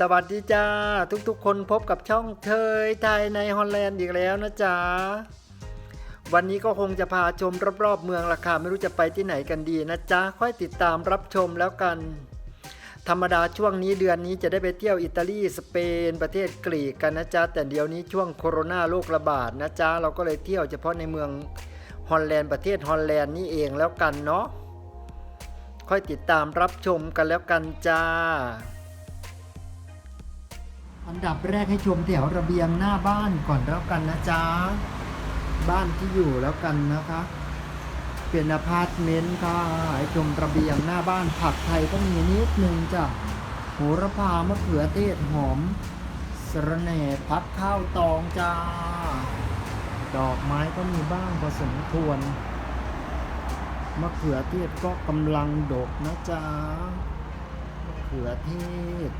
สวัสดีจ้า ทุกๆ คนพบกับช่องเทยไทยในฮอลแลนด์อีกแล้วนะจ๊ะ วันนี้ก็คงจะพาชมรอบๆ เมืองราคาไม่รู้จะไปที่ไหนกันดีนะจ๊ะ ค่อยติดตามรับชมแล้วกัน ธรรมดาช่วงนี้เดือนนี้จะได้ไปเที่ยวอิตาลีสเปน ประเทศกรีกกันนะจ๊ะ แต่เดี๋ยวนี้ช่วงโคโรนาโรคระบาดนะจ๊ะ เราก็เลยเที่ยวเฉพาะในเมืองฮอลแลนด์ประเทศฮอลแลนด์นี่เองแล้วกันเนาะค่อยติดตามรับชมกันแล้วกันจ้า อันดับแรกให้ชมแถวระเบียงหน้าบ้านก่อนแล้วกันนะจ๊ะ บ้านที่อยู่แล้วกันนะคะ เป็นอพาร์ตเมนต์ค่ะให้ชมระเบียงหน้าบ้านผักไทยก็มีนิดนึงจ้ะโหระพามะเขือเทศหอมสะระแหน่พักข้าวตองจ้า ดอกไม้ก็มีบ้างพอสมควรมะเขือเทศก็กำลังดกนะจ๊ะมะเขือเทศ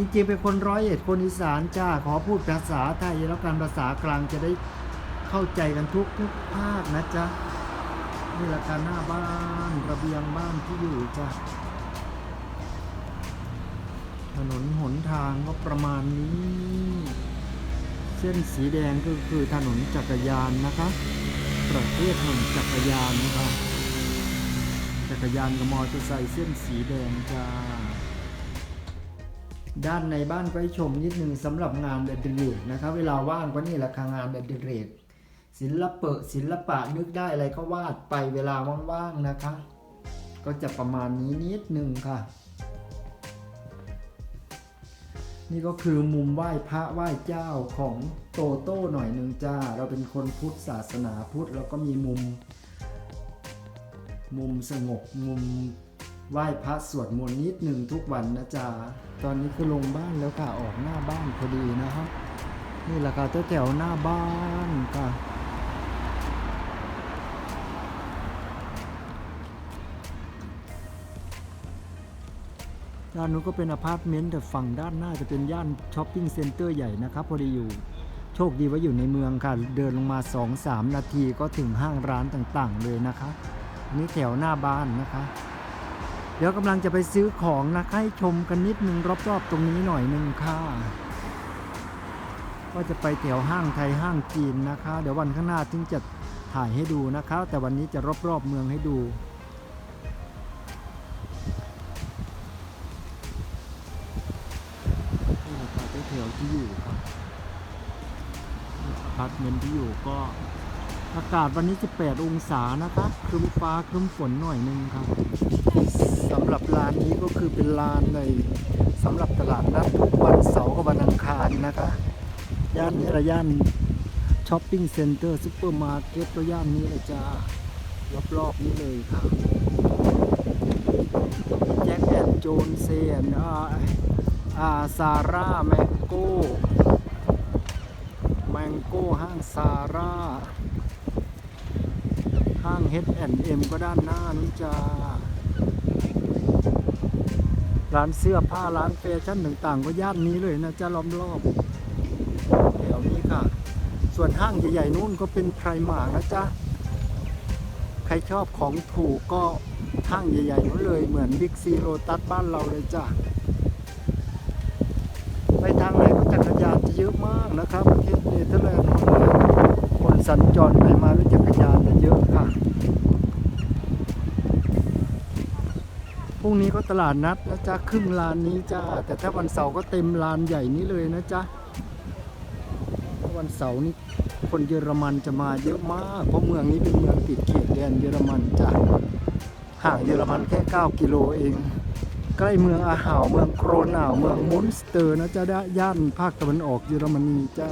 จริงๆเป็นคนร้อยเอ็ดคนอีสานจ้าขอพูดภาษาไทยแล้วกันภาษากลางจะได้เข้าใจกันทุกทุกภาคนะจ๊ะนี่ละการหน้าบ้านระเบียงบ้านที่อยู่จ้ะถนนหนทางก็ประมาณนี้ เส้นสีแดงก็คือถนนจักรยานนะคะ ประเภทถนนจักรยานนะครับจักรยานกับมอเตอร์ไซค์เส้นสีแดงจ้า ด้านในบ้านก็ให้ชมนิดนึงสำหรับงานเดดิเรกนะครับ เวลาว่างก็นี่แหละค่ะงานเดดิเรกศิลปะศิลปะนึกได้อะไรก็วาดไปเวลาว่างๆนะคะ ก็จะประมาณนี้นิดนึงค่ะ นี่ก็คือมุมไหว้พระไหว้เจ้าของโตโต้หน่อยหนึ่งจ้า เราเป็นคนพุทธศาสนาพุทธแล้วก็มีมุม มุมสงบมุม ไหว้พระสวดมนต์นิดหนึ่งทุกวันนะจ๊ะ ตอนนี้คือลงบ้านแล้วค่ะออกหน้าบ้านพอดีนะครับ นี่แหละค่ะแถวหน้าบ้านค่ะด้านนู้นก็เป็นอพาร์ตเมนต์แต่ฝั่งด้านหน้าจะเป็นย่านช้อปปิ้งเซ็นเตอร์ใหญ่นะครับ พอดีอยู่ โชคดีว่าอยู่ในเมืองค่ะ เดินลงมา 2-3 นาทีก็ถึงห้างร้านต่างๆ เลยนะคะนนี้แถวหน้าบ้านนะคะ เดี๋ยวกำลังจะไปซื้อของนะให้ชมกันนิดนึงรอบๆตรงนี้หน่อยหนึ่งค่ะก็จะไปแถวห้างไทยห้างจีนนะคะ เดี๋ยววันข้างหน้าถึงจะถ่ายให้ดูนะคะ แต่วันนี้จะรอบๆเมืองให้ดู นี่ครับแถวที่อยู่ครับอพาร์ตเมนต์ที่อยู่ก็ อากาศวันนี้ 18 องศานะครับครึ้มฟ้าครึ้มฝนหน่อยนึงครับ สำหรับร้านนี้ก็คือเป็นร้านในสำหรับตลาดนัดทุกวันเสาร์กับวันอังคารนะคะ ย่านนี้ละย่านช้อปปิ้งเซ็นเตอร์ซุปเปอร์มาร์เก็ตก็ย่านนี้เลยจ้ารอบๆนี้เลยครับแจ็คแอนด์โจนเซียนอาอาซาร่าแมงโก้แมงโก้ห้างซาร่าห้าง H&M ก็ด้านหน้านี่จ้า ร้านเสื้อผ้าร้านแฟชั่นต่างๆ ก็ย่านนี้เลยนะจ้าล้อมรอบแถวนี้ค่ะ ส่วนห้างใหญ่ๆนู่นก็เป็นไพรมาร์นะจ๊ะใครชอบของถูกก็ห้างใหญ่ๆนู้นเลยเหมือนบิ๊กซีโรตัสบ้านเราเลยจ้ะไปทางไหนก็จักรยานจะเยอะมากนะครับประเทศเนเธอร์แลนด์คนสัญจรไปมาด้วยจักรยานเยอะค่ะ พ รุ่งนี้ก็ตลาดนัดนะจ๊ะครึ่งลานนี้จ้าแต่ถ้าวันเสาร์ก็เต็มลานใหญ่นี้เลยนะจ๊ะวันเสาร์นี้คนเยอรมันจะมาเยอะมาก เพราะเมืองนี้เป็นเมืองติดเขตแดนเยอรมันจ้ะห่างเยอรมันแค่ 9 กิโลเอง ใกล้เมืองอาหาวเมืองโครนาวเมืองมุนสเตอร์นะจ๊ะย่านภาคตะวันออกเยอรมนีจ้า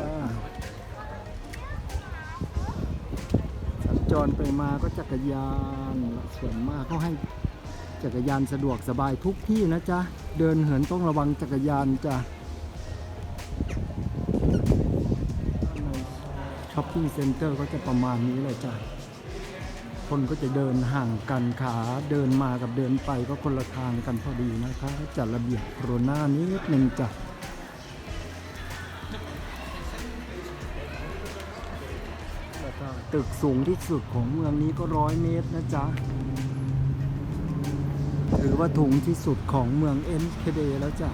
สัญจรไปมาก็จักรยานส่วนมากเขาให้ จักรยานสะดวกสบายทุกที่นะจ๊ะ เดินเหินต้องระวังจักรยานจ้ะช้อปปิ้งเซ็นเตอร์ก็จะประมาณนี้เลยจ้ะ คนก็จะเดินห่างกันขาเดินมากับเดินไปก็คนละทางกันพอดีนะคะจัดระเบียบโครนานิดนึงจ้ะตึกสูงที่สุดของเมืองนี้ก็ร้อยเมตรนะจ๊ะ ถือว่าถุงที่สุดของเมืองเอ็นเคเดแล้วจ้ะ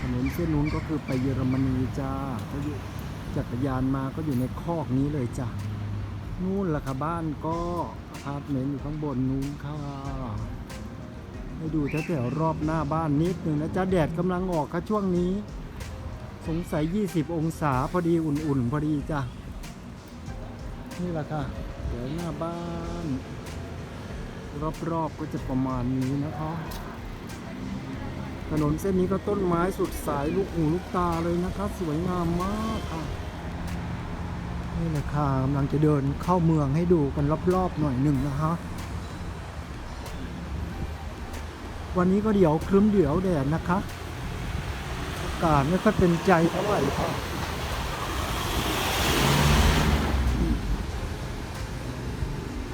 ถนนเส้นนู้นก็คือไปเยอรมนีจ้าก็อยู่จักรยานมาก็อยู่ในคอกนี้เลยจ้ะนู่นล่ะค่ะบ้านก็อพาร์ตเมนต์อยู่ข้างบนนู้นค่ะให้ดูแถวๆรอบหน้าบ้านนิดหนึ่งนะจ๊ะแดดกำลังออกค่ะช่วงนี้ สงสัย 20 องศาพอดีอุ่นๆ พอดีจ้ะนี่แหละค่ะเดี๋ยวหน้าบ้าน รอบๆก็จะประมาณนี้นะคะถนนเส้นนี้ก็ต้นไม้สุดสายลูกหูลูกตาเลยนะคะสวยงามมากค่ะนี่แหละค่ะกำลังจะเดินเข้าเมืองให้ดูกันรอบๆหน่อยหนึ่งนะคะวันนี้ก็เดี๋ยวครึ้มเดี๋ยวแดดนะคะ อากาศไม่ค่อยเป็นใจเท่าไหร่ครั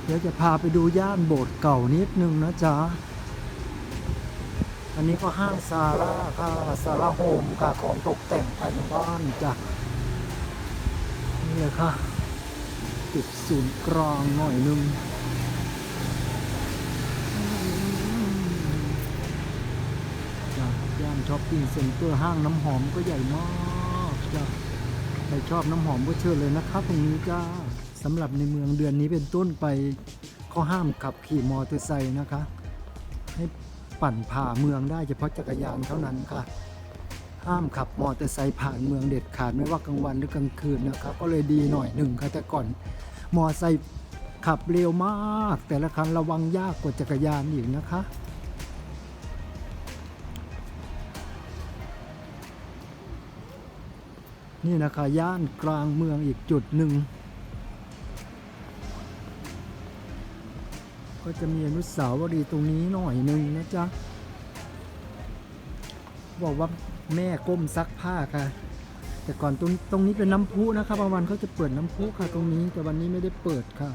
เดี๋ยวจะพาไปดูย่านโบสถ์เก่านิดนึงนะจ๊ะ อันนี้ก็ห้างซาร่าค่ะซาร่าโฮมค่ะของตกแต่งภายในบ้านจ้ะนี่เลยค่ะจุดศูนย์กลางหน่อยนึงจ้ะย่านช้อปปิ้งเซ็นเตอร์ห้างน้ำหอมก็ใหญ่มากจ้ะใครชอบน้ำหอมก็เชิญเลยนะครับตรงนี้จ้า สำหรับในเมืองเดือนนี้เป็นต้นไปเขาห้ามขับขี่มอเตอร์ไซค์นะคะ ให้ปั่นผ่าเมืองได้เฉพาะจักรยานเท่านั้นค่ะ ห้ามขับมอเตอร์ไซค์ผ่านเมืองเด็ดขาดไม่ว่ากลางวันหรือกลางคืนนะครับ ก็เลยดีหน่อยหนึ่งค่ะแต่ก่อนมอเตอร์ไซค์ขับเร็วมาก แต่ละคันระวังยากกว่าจักรยานอีกนะคะนี่นะคะย่านกลางเมืองอีกจุดหนึ่ง ก็จะมีอนุสาวรีย์ตรงนี้หน่อยหนึ่งนะจ๊ะ บอกว่าแม่ก้มซักผ้าค่ะ แต่ก่อนตรงตรงนี้เป็นน้ำพุนะครับบางวันเขาจะเปิดน้ำพุค่ะตรงนี้แต่วันนี้ไม่ได้เปิดค่ะ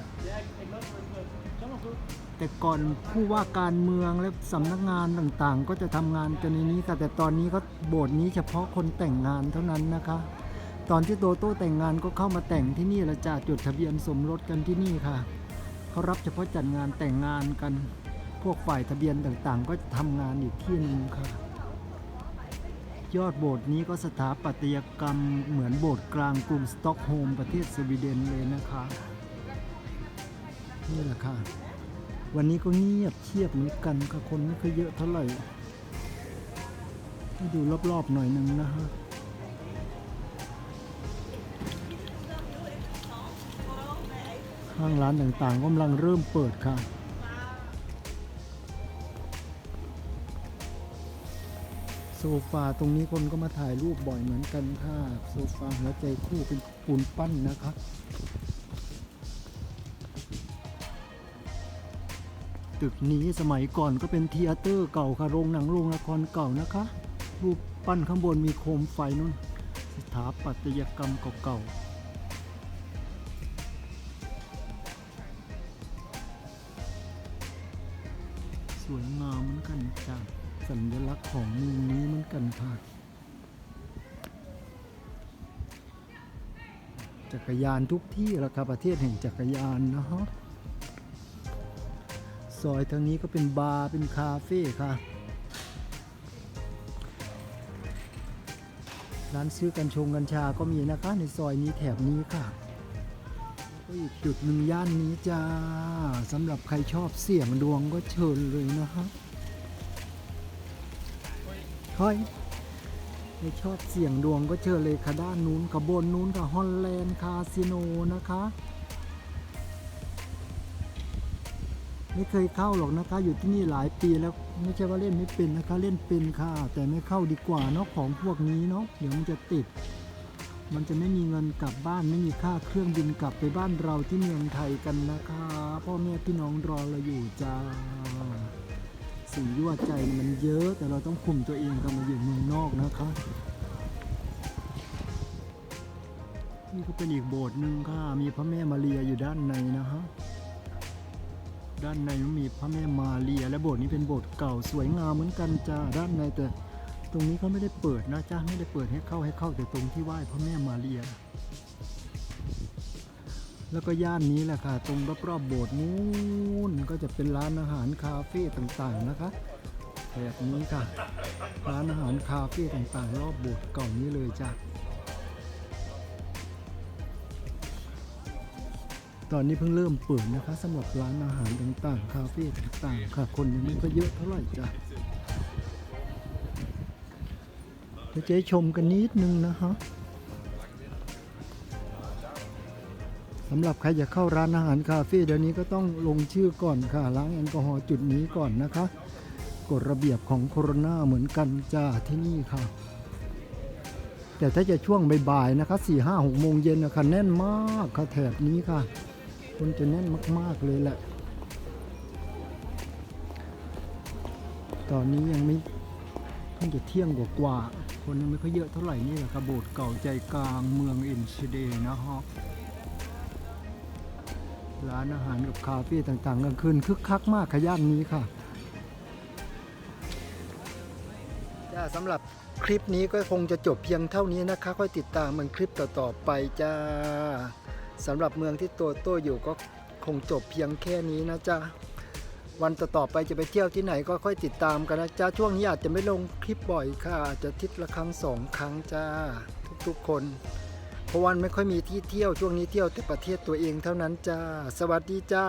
แต่ก่อนผู้ว่าการเมืองและสำนักงานต่างๆ ก็จะทำงานกันในนี้ค่ะแต่ตอนนี้ก็โบสถ์นี้เฉพาะคนแต่งงานเท่านั้นนะคะตอนที่โตโต้แต่งงานก็เข้ามาแต่งที่นี่ละจ่าจดทะเบียนสมรสกันที่นี่ค่ะ เขารับเฉพาะจัดงานแต่งงานกันพวกฝ่ายทะเบียนต่างๆ ก็จะทำงานอีกที่นึงค่ะยอดโบสถ์นี้ก็สถาปัตยกรรมเหมือนโบสถ์กลางกรุงสต็อกโฮล์มประเทศสวีเดนเลยนะคะนี่แหละค่ะ วันนี้ก็เงียบเชียบเหมือนกันค่ะคนไม่ค่อยเยอะเท่าไหร่ดูรอบๆหน่อยหนึ่งนะฮะ ห้างร้านต่างๆกำลังเริ่มเปิดค่ะโซฟาตรงนี้คนก็มาถ่ายรูปบ่อยเหมือนกันค่ะโซฟาหัวใจคู่เป็นปูนปั้นนะคะตึกนี้สมัยก่อนก็เป็นเทียเตอร์เก่าค่ะโรงหนังโรงละครเก่านะคะ รูปปั้นข้างบนมีโคมไฟนู่นสถาปัตยกรรมเก่าๆ สวยงามเหมือนกันจ้ะสัญลักษณ์ของเมืองนี้เหมือนกันค่ะ จักรยานทุกที่ละครับประเทศแห่งจักรยานนะฮะซอยทางนี้ก็เป็นบาร์เป็นคาเฟ่ค่ะ ร้านซื้อกัญชงกัญชาก็มีนะคะในซอยนี้แถบนี้ค่ะ อีกจุดหนึ่งย่านนี้จ้าสำหรับใครชอบเสี่ยงดวงก็เชิญเลยนะฮะเฮ้ยใครชอบเสี่ยงดวงก็เชิญเลยค่ะด้านนู้นกับบนนู้นกับฮอลแลนด์คาสิโนนะคะ ไม่เคยเข้าหรอกนะคะ อยู่ที่นี่หลายปีแล้วไม่ใช่ว่าเล่นไม่เป็นนะคะ เล่นเป็นค่ะ แต่ไม่เข้าดีกว่าเนาะของพวกนี้เนาะเดี๋ยวมันจะติด มันจะไม่มีเงินกลับบ้านไม่มีค่าเครื่องบินกลับไปบ้านเราที่เมืองไทยกันนะคะ พ่อแม่พี่น้องรอเราอยู่จ้าสิ่งยั่วใจมันเยอะ แต่เราต้องคุมตัวเองกันมาอยู่เมืองนอกนะคะนี่ก็เป็นอีกโบสถ์หนึ่งค่ะ มีพระแม่มาเรียอยู่ด้านในนะฮะ ด้านในมันมีพระแม่มาเรียและโบสถ์นี้เป็นโบสถ์เก่าสวยงามเหมือนกันจ้า ด้านในแต่ ตรงนี้เขาไม่ได้เปิดนะจ๊ะไม่ได้เปิดให้เข้าให้เข้าแต่ตรงที่ไหว้พระแม่มาเรีย แล้วก็ย่านนี้แหละค่ะ ตรงรอบๆโบสถ์นู้นก็จะเป็นร้านอาหารคาเฟ่ต่างๆนะคะแบบนี้ค่ะ ร้านอาหารคาเฟ่ต่างๆ รอบโบสถ์เก่านี้เลยจ้ะตอนนี้เพิ่งเริ่มเปิดนะคะสำหรับร้านอาหารต่างๆ คาเฟ่ต่างๆ ค่ะ คนยังไม่ก็เยอะเท่าไหร่จ้ะ ดี๋ยวจะชมกันนิดนึงนะฮะสำหรับใครอยากเข้าร้านอาหารคาเฟ่เดี๋ยวนี้ก็ต้องลงชื่อก่อนค่ะล้างแอลกอฮอล์จุดนี้ก่อนนะคะกฎระเบียบของโคโรนาเหมือนกันจ้าที่นี่ค่ะ แต่ถ้าจะช่วงบ่ายๆนะคะสี่ห้าหกโมงเย็นนะคะแน่นมากค่ะแถบนี้ค่ะคนจะแน่นมากๆเลยแหละ ตอนนี้ยังไม่ เพิ่งจะเที่ยงกว่าๆคนยังไม่ค่อยเยอะเท่าไหร่นี่แหละค่ะโบสถ์เก่าใจกลางเมืองเอ็นชเดนะฮะร้านอาหารกับคาเฟ่ต่างๆกลางคืนคึกคักมากค่ะย่านนี้ค่ะจ้าสำหรับคลิปนี้ก็คงจะจบเพียงเท่านี้นะคะ ค่อยติดตามมันคลิปต่อๆไปจ้าสำหรับเมืองที่ตัวโต้อยู่ก็คงจบเพียงแค่นี้นะจ้า วันต่อๆไปจะไปเที่ยวที่ไหนก็ค่อยติดตามกันนะจ้าช่วงนี้อาจจะไม่ลงคลิปบ่อยค่ะอาจจะทิศละครั้งสองครั้งจ้าทุกๆคน เพราะวันไม่ค่อยมีที่เที่ยวช่วงนี้เที่ยวแต่ประเทศตัวเองเท่านั้นจ้า สวัสดีจ้า